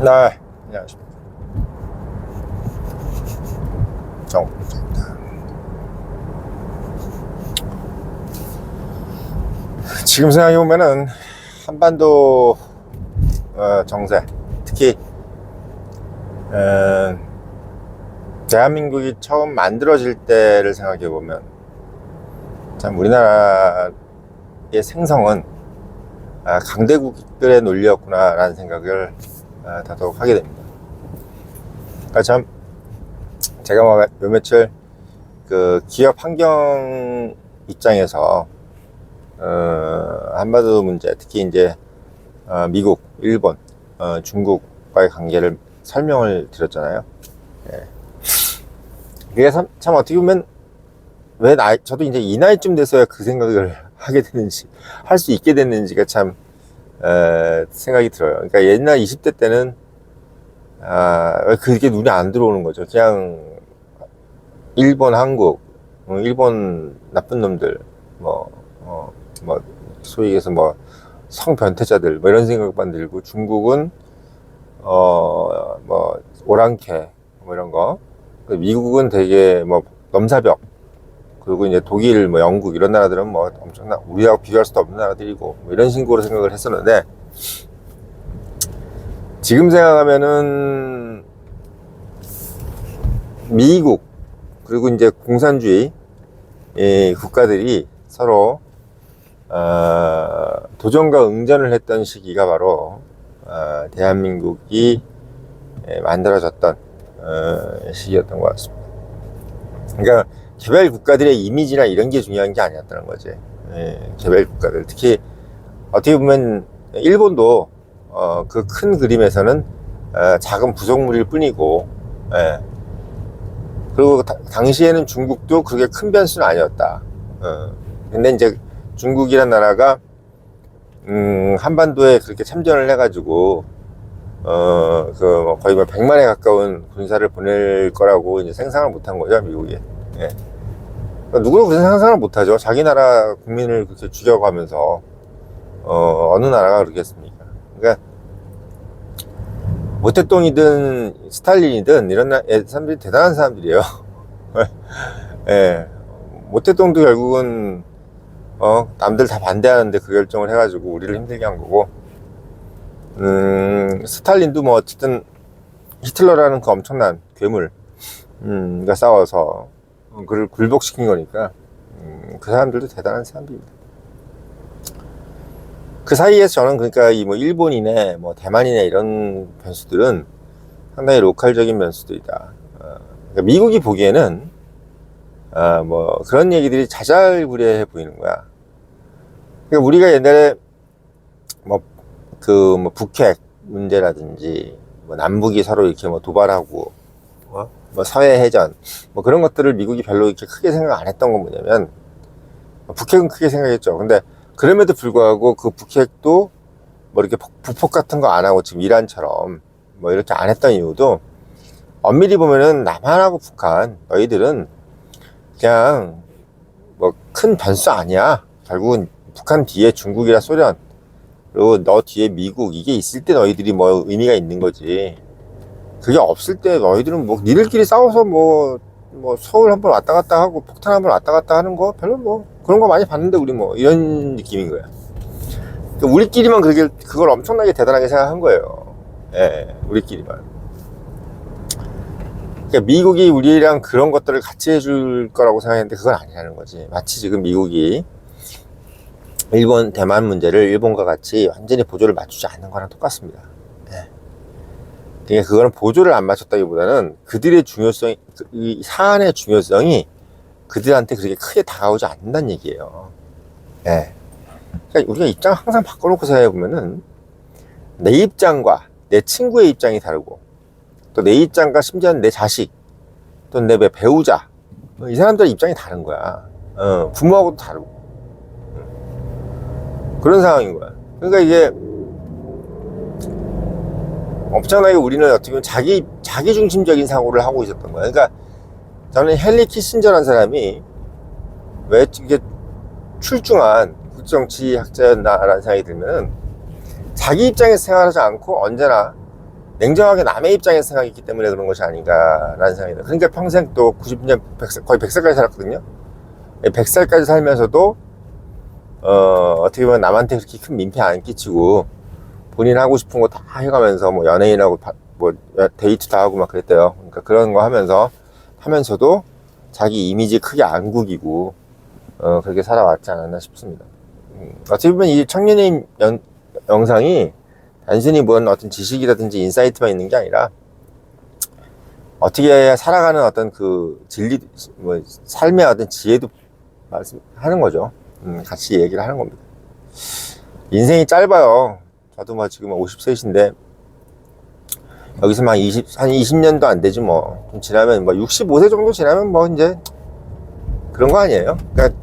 네, 안녕하십니까. 정입니다 지금 생각해보면은 한반도 어, 정세, 특히 어, 대한민국이 처음 만들어질 때를 생각해보면 참 우리나라의 생성은 아, 강대국들의 논리였구나라는 생각을 아, 더더욱 하게 됩니다. 그러니까 참 제가 뭐몇 며칠 그 기업 환경 입장에서 어, 한반도 문제 특히 이제 어, 미국, 일본, 어, 중국과의 관계를 설명을 드렸잖아요. 예. 그게 참, 참 어떻게 보면 왜 나이 저도 이제 이 나이쯤 돼서야 그 생각을 하게 됐는지 할 수 있게 됐는지가 참 에, 생각이 들어요. 그러니까 옛날 20대 때는 아, 왜 그게 눈에 안 들어오는 거죠. 그냥 일본, 한국, 어, 일본 나쁜 놈들, 뭐, 어, 뭐 소위 얘기해서 뭐 성변태자들 뭐 이런 생각만 들고 중국은 어, 뭐 오랑캐 뭐 이런 거그 미국은 되게 뭐 넘사벽 그리고 이제 독일, 뭐 영국 이런 나라들은 뭐 엄청나 우리하고 비교할 수도 없는 나라들이고 뭐 이런 식으로 생각을 했었는데 지금 생각하면은 미국 그리고 이제 공산주의 이 국가들이 서로 어, 도전과 응전을 했던 시기가 바로 어, 대한민국이 예, 만들어졌던 어, 시기였던 것 같습니다. 그러니까 개별 국가들의 이미지나 이런 게 중요한 게 아니었다는 거지. 예, 개별 국가들 특히 어떻게 보면 일본도 어, 그 큰 그림에서는 어, 작은 부속물일 뿐이고, 예. 그리고 다- 당시에는 중국도 그렇게 큰 변수는 아니었다. 어. 근데 이제 중국이란 나라가 음, 한반도에 그렇게 참전을 해가지고 어, 그, 뭐 거의 뭐 100만에 가까운 군사를 보낼 거라고 이제 생각을 못한 거죠, 미국이. 예. 그러니까 누구도 그런 상상을 못하죠. 자기 나라 국민을 그렇게 죽여가면서, 어, 어느 나라가 그러겠습니까? 그러니까, 모태똥이든 스탈린이든 이런 나- 애- 사람들이 대단한 사람들이에요. 예. 모태똥도 결국은, 어, 남들 다 반대하는데 그 결정을 해가지고 우리를 힘들게 한 거고, 음, 스탈린도 뭐 어쨌든 히틀러라는 그 엄청난 괴물, 음, 가 싸워서 그를 굴복시킨 거니까, 음, 그 사람들도 대단한 사람들입니다. 그 사이에서 저는 그러니까 이 뭐 일본이네, 뭐 대만이네 이런 변수들은 상당히 로컬적인 변수들이다. 어, 그러니까 미국이 보기에는 아, 뭐 그런 얘기들이 자잘구레해 보이는 거야. 그러니까 우리가 옛날에 뭐 그뭐 북핵 문제라든지 뭐 남북이 서로 이렇게 뭐 도발하고 뭐, 뭐 서해 해전 뭐 그런 것들을 미국이 별로 이렇게 크게 생각 안 했던 건 뭐냐면 뭐 북핵은 크게 생각했죠. 근데 그럼에도 불구하고 그 북핵도 뭐 이렇게 북- 북폭 같은 거 안 하고 지금 이란처럼 뭐 이렇게 안 했던 이유도 엄밀히 보면은 남한하고 북한 너희들은 그냥 뭐 큰 변수 아니야. 결국은 북한 뒤에 중국이나 소련 그리고 너 뒤에 미국 이게 있을 때 너희들이 뭐 의미가 있는 거지. 그게 없을 때 너희들은 뭐 니들끼리 싸워서 뭐, 뭐 서울 한번 왔다 갔다 하고 폭탄 한번 왔다 갔다 하는 거 별로 뭐 그런 거 많이 봤는데 우리 뭐 이런 느낌인 거야. 그러니까 우리끼리만 그게 그걸 엄청나게 대단하게 생각한 거예요. 예, 우리끼리만. 그러니까 미국이 우리랑 그런 것들을 같이 해줄 거라고 생각했는데 그건 아니라는 거지. 마치 지금 미국이 일본 대만 문제를 일본과 같이 완전히 보조를 맞추지 않는 거랑 똑같습니다. 예. 그러니까 그거는 보조를 안 맞췄다기보다는 그들의 중요성이 그- 이 사안의 중요성이 그들한테 그렇게 크게 다가오지 않는다는 얘기예요. 예. 그러니까 우리가 입장 항상 바꿔놓고 생각해 보면은 내 입장과 내 친구의 입장이 다르고 또 내 입장과 심지어 내 자식 또내 배우자 뭐이 사람들의 입장이 다른 거야. 어, 부모하고도 다르고. 그런 상황인 거야. 그러니까 이게 엄청나게 우리는 어떻게 보면 자기 자기 중심적인 사고를 하고 있었던 거야. 그러니까 저는 헨리 키신저라는 사람이 왜 이게 출중한 국정치학자였나라는 생각이 들면은 자기 입장에서 생각하지 않고 언제나 냉정하게 남의 입장에서 생각했기 때문에 그런 것이 아닌가라는 생각이 들어요. 그러니까 평생 또 90년 100살, 거의 100살까지 살았거든요. 100살까지 살면서도 어, 어떻게 보면 남한테 그렇게 큰 민폐 안 끼치고 본인 하고 싶은 거 다 해가면서 뭐 연예인하고 바- 뭐 데이트도 하고 막 그랬대요. 그러니까 그런 거 하면서 하면서도 자기 이미지 크게 안 구기고 어, 그렇게 살아왔지 않았나 싶습니다. 음, 어떻게 보면 이 청년의 연- 영상이 단순히 뭔 어떤 지식이라든지 인사이트만 있는 게 아니라 어떻게 살아가는 어떤 그 진리, 뭐 삶의 어떤 지혜도 말씀하는 거죠. 음, 같이 얘기를 하는 겁니다. 인생이 짧아요. 저도 뭐 지금 50세신데 여기서 막 20, 한 20년도 안 되지 뭐. 좀 지나면 뭐 65세 정도 지나면 뭐 이제 그런 거 아니에요. 그러니까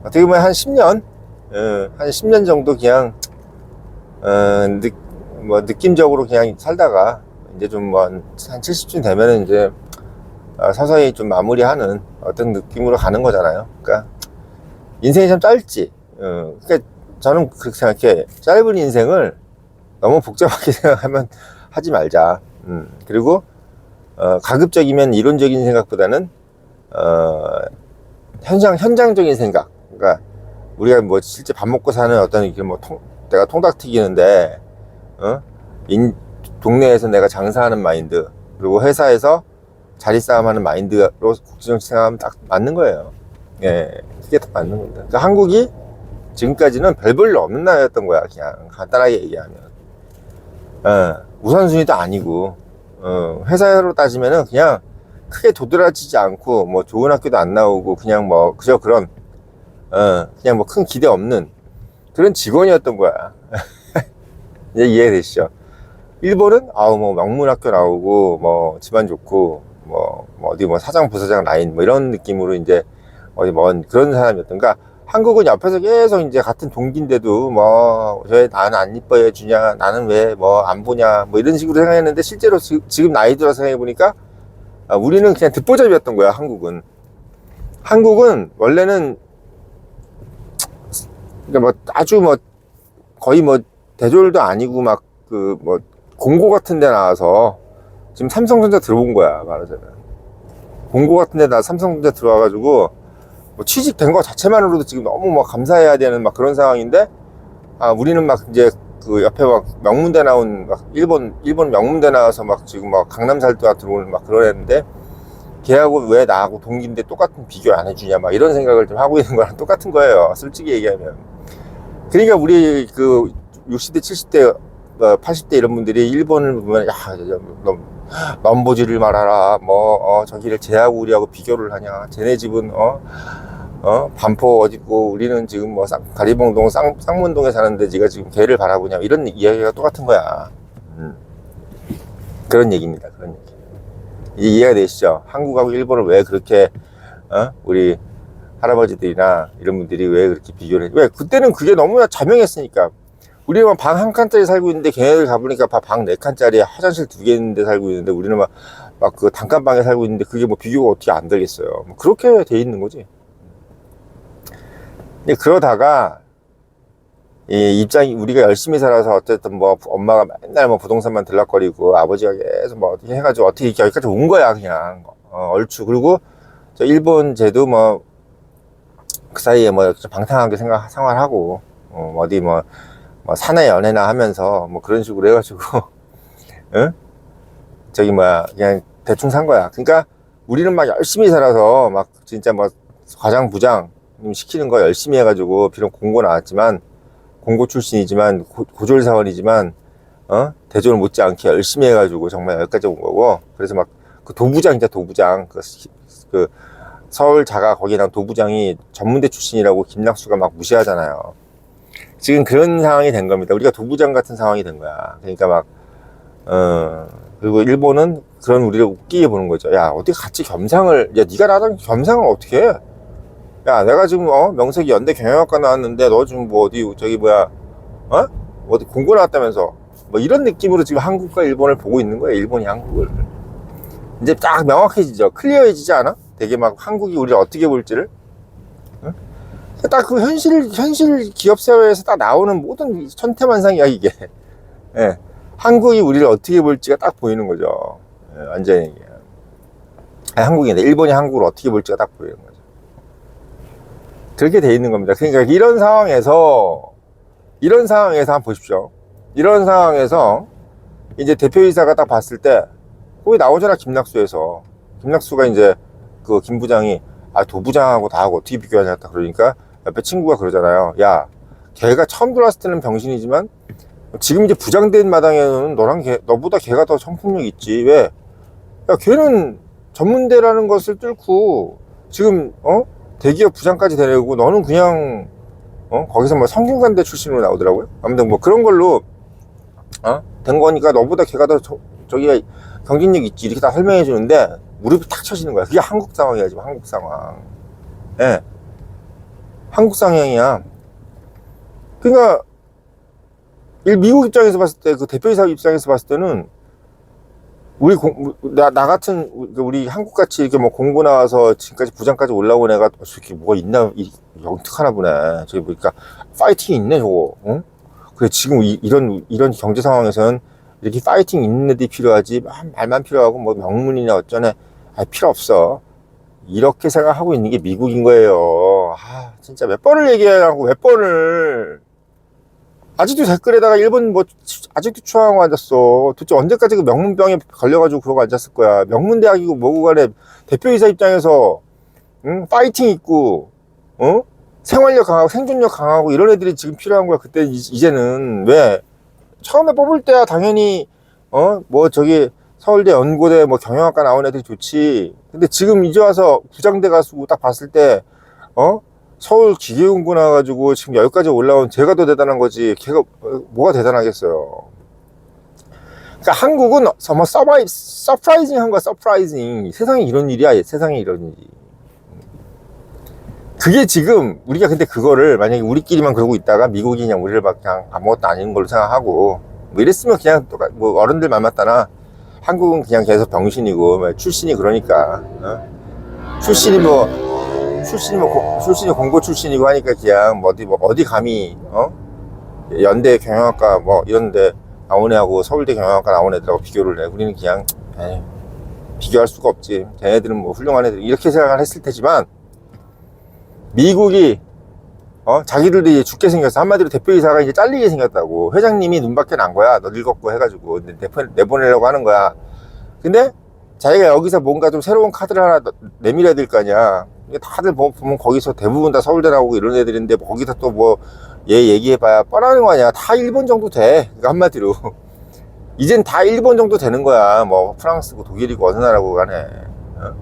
어떻게 보면 한 10년, 어, 한 10년 정도 그냥 어, 느, 뭐 느낌적으로 그냥 살다가 이제 좀뭐한 70쯤 되면은 이제 어, 서서히 좀 마무리하는 어떤 느낌으로 가는 거잖아요. 그러니까 인생이 참 짧지. 어, 그러니까 저는 그렇게 생각해. 짧은 인생을 너무 복잡하게 생각하면 하지 말자. 음, 그리고 어, 가급적이면 이론적인 생각보다는 어, 현장 현장적인 생각. 그러니까 우리가 뭐 실제 밥 먹고 사는 어떤 이게 뭐 통, 내가 통닭 튀기는데 어? 인, 동네에서 내가 장사하는 마인드 그리고 회사에서 자리 싸움하는 마인드로 국제정치 생각하면 딱 맞는 거예요. 예, 그게 딱 맞는 겁니다. 그러니까 한국이 지금까지는 별볼일 없는 나라였던 거야. 그냥 간단하게 얘기하면. 어, 우선순위도 아니고 어, 회사로 따지면은 그냥 크게 도드라지지 않고 뭐 좋은 학교도 안 나오고 그냥 뭐 그저 그런 어, 그냥 뭐 큰 기대 없는 그런 직원이었던 거야. 이제 이해되시죠? 일본은 아우 뭐 명문 학교 나오고 뭐 집안 좋고 뭐, 뭐 어디 뭐 사장 부사장 라인 뭐 이런 느낌으로 이제 어디 먼 그런 사람이었던가 한국은 옆에서 계속 이제 같은 동기인데도 뭐 왜 나는 안 이뻐해 주냐 나는 왜 뭐 안 보냐 뭐 이런 식으로 생각했는데 실제로 지, 금 나이 들어서 생각해 보니까 아, 우리는 그냥 듣보잡이었던 거야 한국은. 한국은 원래는 그러니까 뭐 아주 뭐 거의 뭐 대졸도 아니고 막 그 뭐 공고 같은 데 나와서 지금 삼성전자 들어온 거야 말하자면. 공고 같은 데 나 삼성전자 들어와가지고 뭐 취직된 거 자체만으로도 지금 너무 막 감사해야 되는 막 그런 상황인데 아 우리는 막 이제 그 옆에 막 명문대 나온 막 일본 일본 명문대 나와서 막 지금 막 강남 살도가 들어오는 막 그러는데 걔하고 왜 나하고 동기인데 똑같은 비교 안 해주냐 막 이런 생각을 좀 하고 있는 거랑 똑같은 거예요 솔직히 얘기하면. 그러니까 우리 그 60대 70대 80대 이런 분들이 일본을 보면 야 너, 넘보지를 말하라 뭐 어, 저기를 쟤하고 우리하고 비교를 하냐 쟤네 집은 어, 어 반포 어디고 우리는 지금 뭐 쌍, 가리봉동 쌍, 쌍문동에 사는데 지가 지금 걔를 바라보냐 이런 이야기가 똑같은 거야 음. 그런 얘기입니다 그런 얘기 이해가 되시죠 한국하고 일본을 왜 그렇게 어? 우리 할아버지들이나 이런 분들이 왜 그렇게 비교를 해? 왜 그때는 그게 너무나 자명했으니까 우리는 방 한 칸짜리 살고 있는데 걔네들 가보니까 방 네 칸짜리 화장실 두 개 있는데 살고 있는데 우리는 막 막 그 단칸방에 살고 있는데 그게 뭐 비교가 어떻게 안 되겠어요. 뭐 그렇게 돼 있는 거지. 근데 그러다가 이 입장이 우리가 열심히 살아서 어쨌든 뭐 엄마가 맨날 뭐 부동산만 들락거리고 아버지가 계속 뭐 어떻게 해가지고 어떻게 이렇게 여기까지 온 거야 그냥. 어, 얼추. 그리고 저 일본 제도 뭐 그 사이에 뭐 방탕하게 생각 생활하고 어, 어디 뭐, 뭐 사내 연애나 하면서 뭐 그런 식으로 해가지고. 응? 저기 뭐야 그냥 대충 산 거야. 그러니까 우리는 막 열심히 살아서 막 진짜 뭐 과장 부장 시키는 거 열심히 해가지고 비록 공고 나왔지만 공고 출신이지만 고, 고졸 사원이지만 어? 대졸 못지않게 열심히 해가지고 정말 여기까지 온 거고. 그래서 막 그 도부장이자 도부장. 그, 그 서울 자가 거기 난 도부장이 전문대 출신이라고 김낙수가 막 무시하잖아요. 지금 그런 상황이 된 겁니다. 우리가 도부장 같은 상황이 된 거야. 그러니까 막, 어, 그리고 일본은 그런 우리를 웃기게 보는 거죠. 야, 어떻게 같이 겸상을, 야, 네가 나랑 겸상을 어떻게 해? 야, 내가 지금, 어, 명색이 연대 경영학과 나왔는데 너 지금 뭐 어디, 저기 뭐야, 어? 어디 공고 나왔다면서. 뭐 이런 느낌으로 지금 한국과 일본을 보고 있는 거예요. 일본이 한국을. 이제 딱 명확해지죠. 클리어해지지 않아? 되게 막 한국이 우리를 어떻게 볼지를 딱 그 현실 현실 기업 사회에서 딱 나오는 모든 천태만상이야 이게 예. 한국이 우리를 어떻게 볼지가 딱 보이는 거죠. 예, 완전히. 아니, 아니라 일본이 한국을 어떻게 볼지가 딱 보이는 거죠. 그렇게 돼 있는 겁니다. 그러니까 이런 상황에서, 이런 상황에서 한번 보십시오. 이런 상황에서 이제 대표이사가 딱 봤을 때, 거기 나오잖아, 김낙수에서. 김낙수가 이제 그 김 부장이, 아, 도부장하고 나하고 어떻게 비교하냐, 딱 그러니까 옆에 친구가 그러잖아요. 야, 걔가 처음 들어왔을 때는 병신이지만 지금 이제 부장된 마당에는 너랑 걔, 너보다 걔가 더 성품력 있지. 왜? 야, 걔는 전문대라는 것을 뚫고 지금, 어? 대기업 부장까지 되려고 너는 그냥, 어? 거기서 뭐 성균관대 출신으로 나오더라고요. 아무튼 뭐 그런 걸로, 어? 된 거니까 너보다 걔가 더 저, 저기가 경쟁력 있지. 이렇게 다 설명해 주는데 무릎이 탁 쳐지는 거야. 그게 한국 상황이야, 지금 한국 상황. 예. 한국 상황이야. 그러니까 일 미국 입장에서 봤을 때 그 대표이사 입장에서 봤을 때는 우리 공, 나, 나 같은 우리 한국 같이 이렇게 뭐 공부 나와서 지금까지 부장까지 올라온 애가 저렇게 뭐가 있나 이- 영특하나 보네. 저기 보니까 파이팅이 있네 저거. 응? 그래 지금 이, 런 이런 경제 상황에서는 이렇게 파이팅 있는 애들이 필요하지 막 말만 필요하고 뭐 명문이나 어쩌네 아 필요 없어. 이렇게 생각하고 있는 게 미국인 거예요. 아 진짜 몇 번을 얘기하라고 몇 번을. 아직도 댓글에다가 일본 뭐 추- 아직도 추앙하고 앉았어. 도대체 언제까지 그 명문병에 걸려가지고 그러고 앉았을 거야. 명문대학이고 뭐고 간에 대표이사 입장에서 응? 파이팅 있고 어? 생활력 강하고 생존력 강하고 이런 애들이 지금 필요한 거야. 그때 이- 이제는 왜 처음에 뽑을 때야 당연히 어 뭐 저기 서울대 연고대 뭐 경영학과 나온 애들이 좋지. 근데 지금 이제 와서 부장대 가수고 딱 봤을 때 어? 서울 기계공고 나와가지고 지금 여기까지 올라온 제가 더 대단한 거지. 걔가 어, 뭐가 대단하겠어요. 그러니까 한국은 정말 서바이, 서프라이징한 거야, 서프라이징. 세상에 이런 일이야, 세상에 이런 일이. 그게 지금 우리가 근데 그거를 만약에 우리끼리만 그러고 있다가 미국이 그냥 우리를 막 그냥 아무것도 아닌 걸로 생각하고 뭐 이랬으면 그냥 뭐 어른들 말 맞다나 한국은 그냥 계속 병신이고 뭐 출신이 그러니까 어? 출신이 뭐 출신이 뭐 고- 출신이 공고 출신이고 하니까 그냥 뭐 어디 뭐 어디 감히 어? 연대 경영학과 뭐 이런데 나온 애하고 서울대 경영학과 나온 애들하고 비교를 해. 우리는 그냥 에이, 비교할 수가 없지. 걔네들은 뭐 훌륭한 애들 이렇게 생각을 했을 테지만 미국이 어? 자기들도 이제 죽게 생겼어. 한마디로 대표이사가 이제 잘리게 생겼다고. 회장님이 눈밖에 난 거야. 너 늙었고 해가지고. 내보내려고 하는 거야. 근데 자기가 여기서 뭔가 좀 새로운 카드를 하나 더 내밀어야 될 거 아니야. 다들 보- 보면 거기서 대부분 다 서울대 나오고 이런 애들인데 뭐 거기다 또뭐 얘 얘기해봐야 뻔하는 거 아니야. 다 일본 정도 돼. 그러니까 한마디로. 이젠 다 일본 정도 되는 거야. 뭐 프랑스고 독일이고 어느 나라고 간에. 어?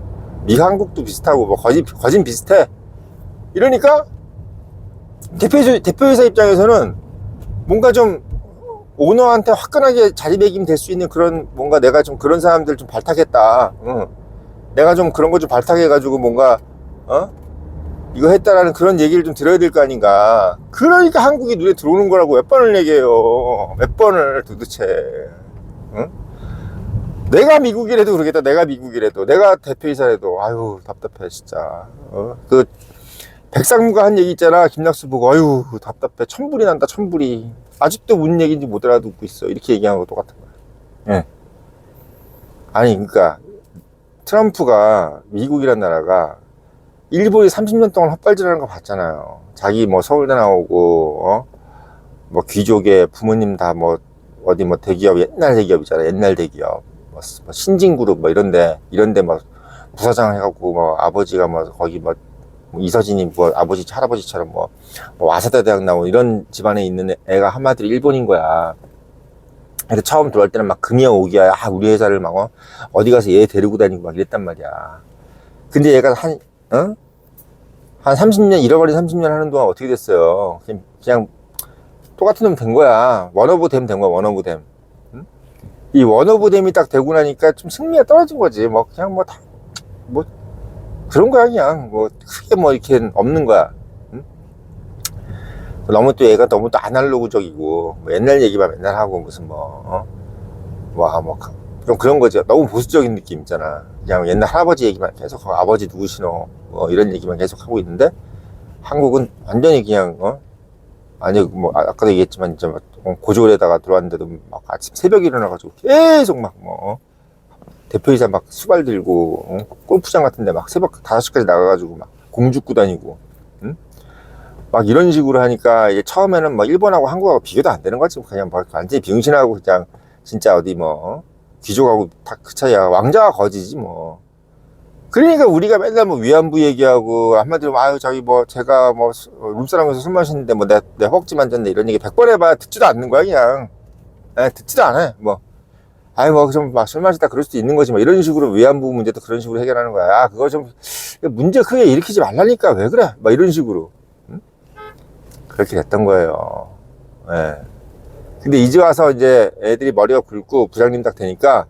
미한국도 비슷하고 뭐 거진, 거진 비슷해. 이러니까 대표이사, 대표이사 입장에서는 뭔가 좀 오너한테 화끈하게 자리매김 될 수 있는 그런 뭔가 내가 좀 그런 사람들 좀 발탁했다. 응. 내가 좀 그런 거 좀 발탁해가지고 뭔가 어 이거 했다라는 그런 얘기를 좀 들어야 될 거 아닌가. 그러니까 한국이 눈에 들어오는 거라고 몇 번을 얘기해요. 몇 번을 도대체. 응? 내가 미국이라도 그러겠다. 내가 미국이라도 내가 대표이사라도 아유 답답해 진짜. 어? 그 백상무가 한 얘기 있잖아. 김낙수 보고 아유 답답해. 천불이 난다. 천불이. 아직도 무슨 얘기인지 못 알아듣고 있어. 이렇게 얘기하는 거 똑같은 거야. 예. 아니 그러니까 트럼프가 미국이란 나라가 일본이 30년 동안 헛발질하는 거 봤잖아요. 자기 뭐 서울대 나오고 어? 뭐 귀족의 부모님 다 뭐 어디 뭐 대기업 옛날 대기업이잖아. 옛날 대기업. 뭐 신진그룹 뭐 이런데 이런데 뭐 부사장 해갖고 뭐 아버지가 뭐 거기 뭐 이서진이 뭐 아버지 할아버지처럼 뭐, 뭐 와사다 대학 나온 이런 집안에 있는 애가 한마디로 일본인 거야. 근데 처음 들어올 때는 막 금이야 오기야 아 우리 회사를 막 어? 어디 가서 얘 데리고 다니고 막 이랬단 말이야. 근데 얘가 한 어? 한 30년 잃어버린 30년 하는 동안 어떻게 됐어요? 그냥, 그냥 똑같은 놈 된 거야. 원오브 댐 된 거야. 원오브 댐. 응? 이 원오브 댐이 딱 되고 나니까 좀 승리가 떨어진 거지. 뭐 그냥 뭐다뭐 그런 거야 그냥 뭐 크게 뭐 이렇게 없는 거야. 응? 너무 또 얘가 너무 또 아날로그적이고 뭐 옛날 얘기만 맨날 하고 무슨 뭐 어? 뭐뭐 좀 그런 거죠. 너무 보수적인 느낌 있잖아. 그냥 옛날 할아버지 얘기만 계속 하고 아버지 누구시노 뭐 이런 얘기만 계속 하고 있는데 한국은 완전히 그냥 어 아니 뭐 아- 아까도 얘기했지만 이제 막 어, 고졸에다가 들어왔는데도 막 아침 새벽에 일어나가지고 계속 막뭐 대표이사 막 수발 들고 어? 골프장 같은데 막 새벽 5시까지 나가가지고 막공 죽고 다니고 응? 막 이런 식으로 하니까 이게 처음에는 막 일본하고 한국하고 비교도 안 되는 거지 그냥 막 완전히 병신하고 그냥 진짜 어디 뭐 어? 귀족하고 다 그 차이야 왕자가 거지지 뭐 그러니까 우리가 맨날 뭐 위안부 얘기하고 한마디로 아유 저기 뭐 제가 뭐 수- 어, 룸사랑에서 술 마시는데 뭐 내 내 허벅지 만졌네 이런 얘기 100번 해봐야 듣지도 않는 거야 그냥 에, 듣지도 않아 뭐 아이 뭐좀 막술 마시다 그럴 수도 있는 거지 뭐 이런 식으로 위안부 문제도 그런 식으로 해결하는 거야 아 그거 좀 문제 크게 일으키지 말라니까 왜 그래 막 이런 식으로 응? 그렇게 됐던 거예요 예. 근데 이제 와서 이제 애들이 머리가 굵고 부장님 딱 되니까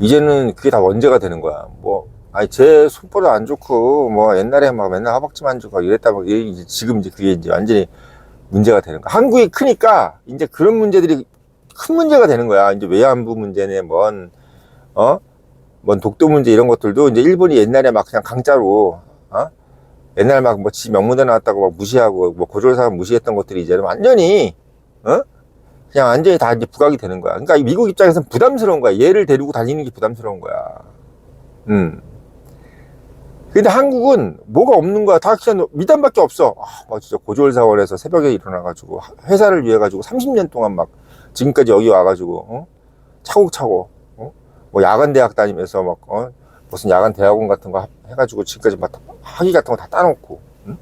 이제는 그게 다 원죄가 되는 거야. 뭐, 아니, 제 손버릇 안 좋고, 뭐, 옛날에 막 맨날 허벅지 만지고 이랬다, 뭐, 이게 이제 지금 이제 그게 이제 완전히 문제가 되는 거야. 한국이 크니까, 이제 그런 문제들이 큰 문제가 되는 거야. 이제 외환부 문제네, 뭔, 어? 뭔 독도 문제 이런 것들도 이제 일본이 옛날에 막 그냥 강짜로, 어? 옛날 막 뭐 지 명문대 나왔다고 막 무시하고, 뭐 고졸사람 무시했던 것들이 이제는 완전히, 어? 그냥 완전히 다 이제 부각이 되는 거야. 그러니까 이 미국 입장에서는 부담스러운 거야. 얘를 데리고 다니는 게 부담스러운 거야. 음. 근데 한국은 뭐가 없는 거야. 다 그냥 미담밖에 없어. 아, 막 진짜 고졸사원에서 새벽에 일어나가지고 회사를 위해 가지고 30년 동안 막 지금까지 여기 와가지고 어? 차곡차곡 어? 뭐 야간 대학 다니면서 막 어? 무슨 야간 대학원 같은 거 하- 해가지고 지금까지 막 학위 같은 거 다 따놓고 응?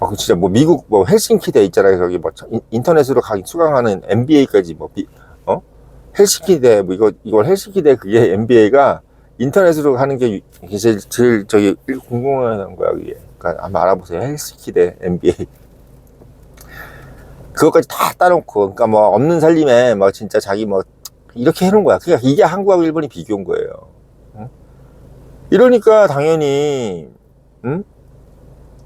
막 진짜 뭐 미국 뭐 헬싱키 대 있잖아요. 저기 뭐 인- 인터넷으로 가기 수강하는 MBA까지 뭐 비, 어? 헬싱키 대 뭐 이거 이걸 헬싱키 대 그게 MBA가 인터넷으로 하는 게 유- 이게 제일, 제일 저기 궁금한 거야 그게. 그러니까 한번 알아보세요. 헬싱키 대 MBA. 그것까지 다 따놓고 그러니까 뭐 없는 살림에 뭐 진짜 자기 뭐 이렇게 해놓은 거야. 그러니까 이게 한국하고 일본이 비교인 거예요. 응? 이러니까 당연히 응?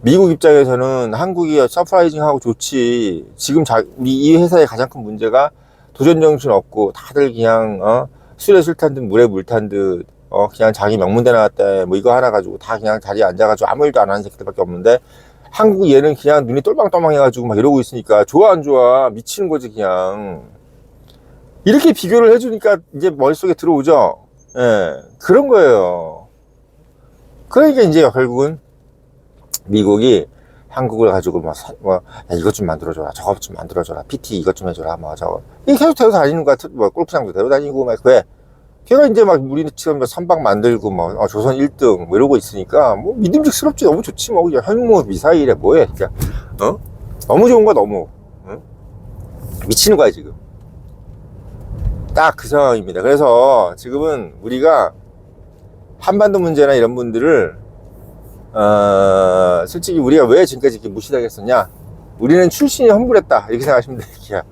미국 입장에서는 한국이 서프라이징하고 좋지. 지금 자, 이 회사의 가장 큰 문제가 도전 정신 없고 다들 그냥 어? 술에 술 탄 듯 물에 물 탄 듯 어? 그냥 자기 명문대 나왔다 뭐 이거 하나 가지고 다 그냥 자리에 앉아가지고 아무 일도 안 하는 새끼들밖에 없는데 한국 얘는 그냥 눈이 똘망똘망 해가지고 막 이러고 있으니까 좋아 안 좋아 미치는 거지 그냥. 이렇게 비교를 해주니까 이제 머릿속에 들어오죠? 예 그런 거예요. 그러니까 이제 결국은 미국이 한국을 가지고 뭐, 사- 뭐 야, 이것 좀 만들어줘라 저것 좀 만들어줘라 PT 이것 좀 해줘라 뭐 저거. 이 계속 데려 다니는 거야 뭐 골프장도 데려 다니고 막 왜? 걔가 이제 막 우리는 지금 뭐 선박 만들고 뭐 어, 조선 1등 뭐 이러고 있으니까 뭐 믿음직스럽지 너무 좋지 뭐 그냥 핵무 미사일에 뭐해 그냥 어 너무 좋은 거야 너무 응? 미치는 거야 지금 딱 그 상황입니다 그래서 지금은 우리가 한반도 문제나 이런 분들을 어, 솔직히 우리가 왜 지금까지 이렇게 무시당했었냐? 우리는 출신이 험불했다. 이렇게 생각하시면 돼요.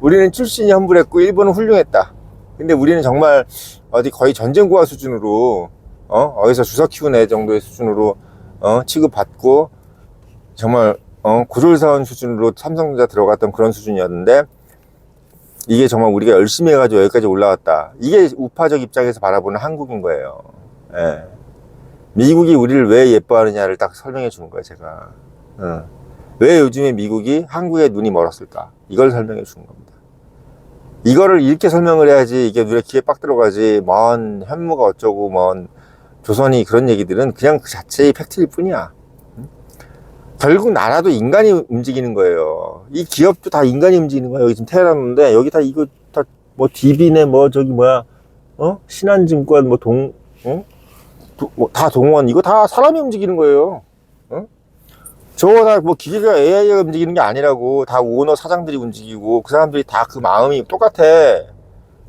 우리는 출신이 험불했고, 일본은 훌륭했다. 근데 우리는 정말 어디 거의 전쟁고아 수준으로, 어, 어디서 주석 키운 애 정도의 수준으로, 어, 취급받고, 정말, 어, 고졸사원 수준으로 삼성전자 들어갔던 그런 수준이었는데, 이게 정말 우리가 열심히 해가지고 여기까지 올라왔다. 이게 우파적 입장에서 바라보는 한국인 거예요. 예. 미국이 우리를 왜 예뻐하느냐를 딱 설명해 주는 거예요, 제가. 어. 왜 요즘에 미국이 한국에 눈이 멀었을까? 이걸 설명해 주는 겁니다. 이거를 이렇게 설명을 해야지 이게 눈에 귀에 빡 들어가지, 뭔 현무가 어쩌고, 뭔 조선이 그런 얘기들은 그냥 그 자체의 팩트일 뿐이야. 응? 결국 나라도 인간이 움직이는 거예요. 이 기업도 다 인간이 움직이는 거야. 여기 지금 테라는데, 여기 다 이거 다 뭐 DB네, 뭐 저기 뭐야, 어? 신한증권, 뭐 동, 어? 도- 뭐 다 동원 이거 다 사람이 움직이는 거예요. 어? 저거 다 뭐 기계가 AI가 움직이는 게 아니라고 다 오너 사장들이 움직이고 그 사람들이 다 그 마음이 똑같아.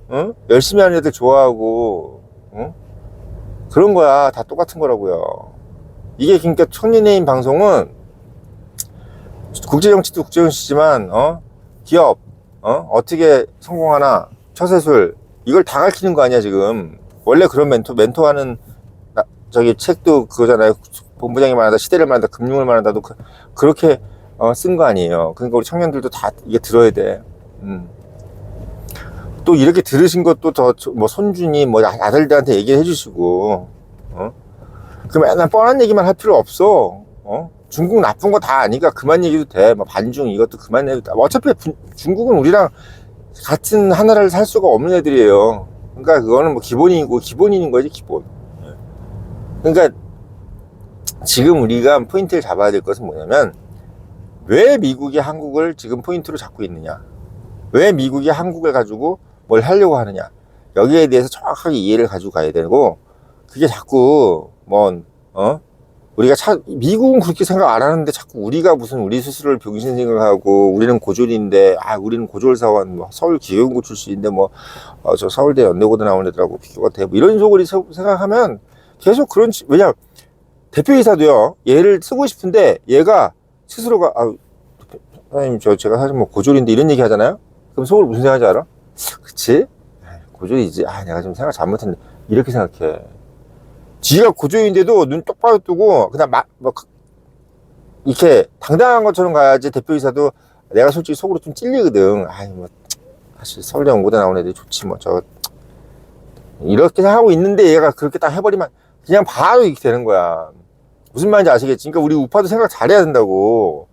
어? 열심히 하는 애들 좋아하고 어? 그런 거야 다 똑같은 거라고요. 이게 그러니까 천년의인 방송은 국제정치도 국제정치지만 어? 기업 어? 어떻게 성공하나 처세술 이걸 다 가르치는 거 아니야 지금 원래 그런 멘토 멘토하는 나- 저기 책도 그거잖아요. 본부장이 말한다, 시대를 말한다, 금융을 말한다도 그, 그렇게 어, 쓴 거 아니에요. 그러니까 우리 청년들도 다 이게 들어야 돼. 음. 또 이렇게 들으신 것도 더 뭐 손준이 뭐 아- 아들들한테 얘기해 주시고, 어? 그 맨날 뻔한 얘기만 할 필요 없어. 어? 중국 나쁜 거 다 아니까 그만 얘기도 돼. 뭐 반중 이것도 그만 해도 돼. 뭐 어차피 분- 중국은 우리랑 같은 하나를 살 수가 없는 애들이에요. 그러니까 그거는 뭐 기본이고 기본인 거지 기본. 예. 그러니까 지금 우리가 포인트를 잡아야 될 것은 뭐냐면 왜 미국이 한국을 지금 포인트로 잡고 있느냐? 왜 미국이 한국을 가지고 뭘 하려고 하느냐? 여기에 대해서 정확하게 이해를 가지고 가야 되고 그게 자꾸 뭐 어? 우리가 차, 미국은 그렇게 생각 안 하는데 자꾸 우리가 무슨 우리 스스로를 병신 생각하고 우리는 고졸인데 아 우리는 고졸사원 뭐 서울 기계공고 출신인데 뭐저 서울대 연대고대 나온 애들하고 비교가 돼뭐 이런 세- 생각하면 계속 그런 치- 왜냐 대표이사도요 얘를 쓰고 싶은데 얘가 스스로가 아 사장님 저 제가 사실 뭐 고졸인데 이런 얘기 하잖아요 그럼 속으로 무슨 생각하지 알아? 그치? 고졸이지 아 내가 좀 생각 잘못했네 이렇게 생각해 지가 고졸인데도 눈 똑바로 뜨고 그냥 막, 뭐, 이렇게 당당한 것처럼 가야지 대표이사도 내가 솔직히 속으로 좀 찔리거든. 아이, 뭐, 사실 서울대 연고대 나온 애들이 좋지, 뭐, 저, 이렇게 생각하고 있는데 얘가 그렇게 딱 해버리면 그냥 바로 이렇게 되는 거야. 무슨 말인지 아시겠지? 그러니까 우리 우파도 생각 잘해야 된다고.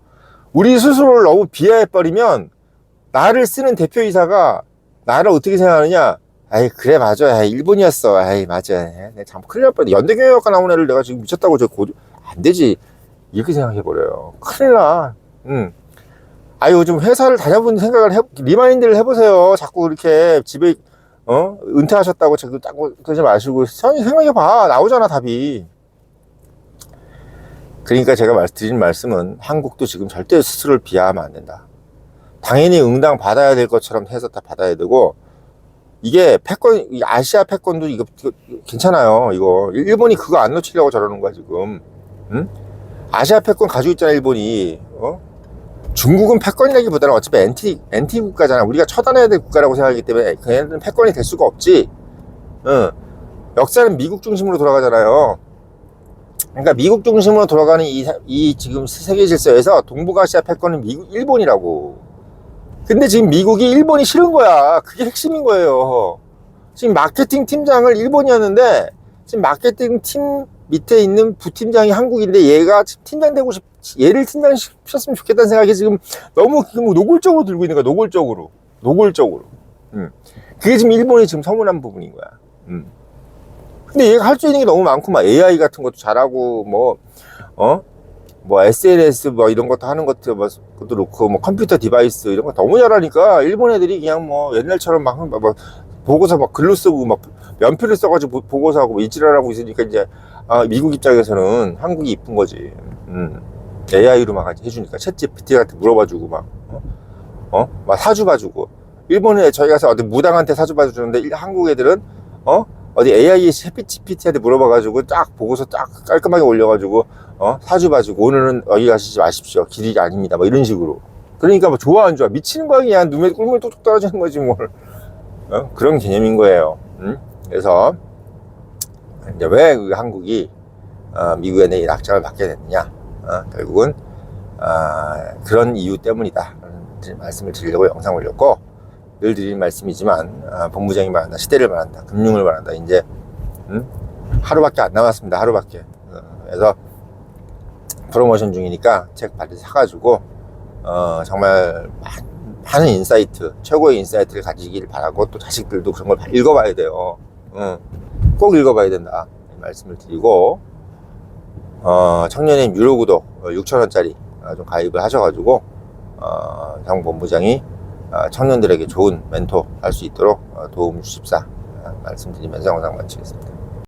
우리 스스로를 너무 비하해버리면 나를 쓰는 대표이사가 나를 어떻게 생각하느냐? 아이 그래 맞아 아이, 일본이었어 아이 맞아 내가 잘못 큰일 날 뻔. 연대경영학과 나온 애를 내가 지금 미쳤다고 저 고 안 되지 이렇게 생각해버려요 큰일 나 응. 아 요즘 회사를 다녀본 생각을 해 리마인드를 해보세요 자꾸 이렇게 집에 어 은퇴하셨다고 자꾸 자꾸 그러지 마시고 생- 생각해 봐 나오잖아 답이 그러니까 제가 말, 드린 말씀은 한국도 지금 절대 스스로를 비하하면 안 된다 당연히 응당 받아야 될 것처럼 해서 다 받아야 되고 이게 패권, 이 아시아 패권도 이거, 이거 괜찮아요. 이거 일본이 그거 안 놓치려고 저러는 거야 지금. 응? 아시아 패권 가지고 있잖아 일본이. 어? 중국은 패권이라기보다는 어차피 엔티 엔티 국가잖아. 우리가 처단해야 될 국가라고 생각하기 때문에 걔네들은 패권이 될 수가 없지. 응. 역사는 미국 중심으로 돌아가잖아요. 그러니까 미국 중심으로 돌아가는 이, 사- 이 지금 세계 질서에서 동북아시아 패권은 미국, 일본이라고. 근데 지금 미국이 일본이 싫은 거야. 그게 핵심인 거예요. 지금 마케팅 팀장을 일본이었는데 지금 마케팅 팀 밑에 있는 부팀장이 한국인데 얘가 팀장 되고 싶, 얘를 팀장 시켰으면 좋겠다는 생각이 지금 너무 지금 노골적으로 들고 있는 거야. 노골적으로. 노골적으로. 음. 그게 지금 일본이 지금 서운한 부분인 거야. 음. 근데 얘가 할 수 있는 게 너무 많고 막 AI 같은 것도 잘하고 뭐 어? 뭐 SNS 뭐 이런 것도 하는 것도 뭐 것도 놓고 뭐 컴퓨터 디바이스 이런 거 너무 잘하니까 일본 애들이 그냥 뭐 옛날처럼 막, 막, 막 보고서 막 글로 쓰고 막 연필을 써가지고 보- 보고서 하고 뭐 이지랄하고 있으니까 이제 아, 미국 입장에서는 한국이 이쁜 거지. 음. AI로 막 해주니까 챗 GPT한테 물어봐주고 막 어? 어? 막 사주 봐주고 일본에 저희 가서 어디 무당한테 사주 봐주는데 일- 한국 애들은 어? 어디 AI 챗 GPT한테 물어봐가지고 딱 보고서 딱 깔끔하게 올려가지고 어? 사주 봐주고 오늘은 여기 가시지 마십시오. 길이 아닙니다. 뭐 이런 식으로. 그러니까 뭐 좋아 안 좋아 미치는 거야 그냥 눈에 꿀물 뚝뚝 떨어지는 거지 뭘. 어? 그런 개념인 거예요. 음? 그래서 이제 왜그 한국이 어, 미국의 내 낙장을 받게 됐느냐? 어, 결국은 아, 그런 이유 때문이다. 말씀을 드리려고 영상 올렸고 늘 드리는 말씀이지만 아, 본부장이 말한다, 시대를 말한다, 금융을 말한다. 이제 음? 하루밖에 안 남았습니다. 하루밖에. 어, 그래서 프로모션 중이니까 책 빨리 사가지고 어, 정말 많- 많은 인사이트, 최고의 인사이트를 가지길 바라고 또 자식들도 그런 걸 읽어봐야 돼요. 어, 꼭 읽어봐야 된다. 이 말씀을 드리고 어, 청년의 유료 구독 6천원짜리 좀 가입을 하셔가지고 어, 정 본부장이 어, 청년들에게 좋은 멘토 할 수 있도록 어, 도움 주십사 어, 말씀드리면서 영상 마치겠습니다.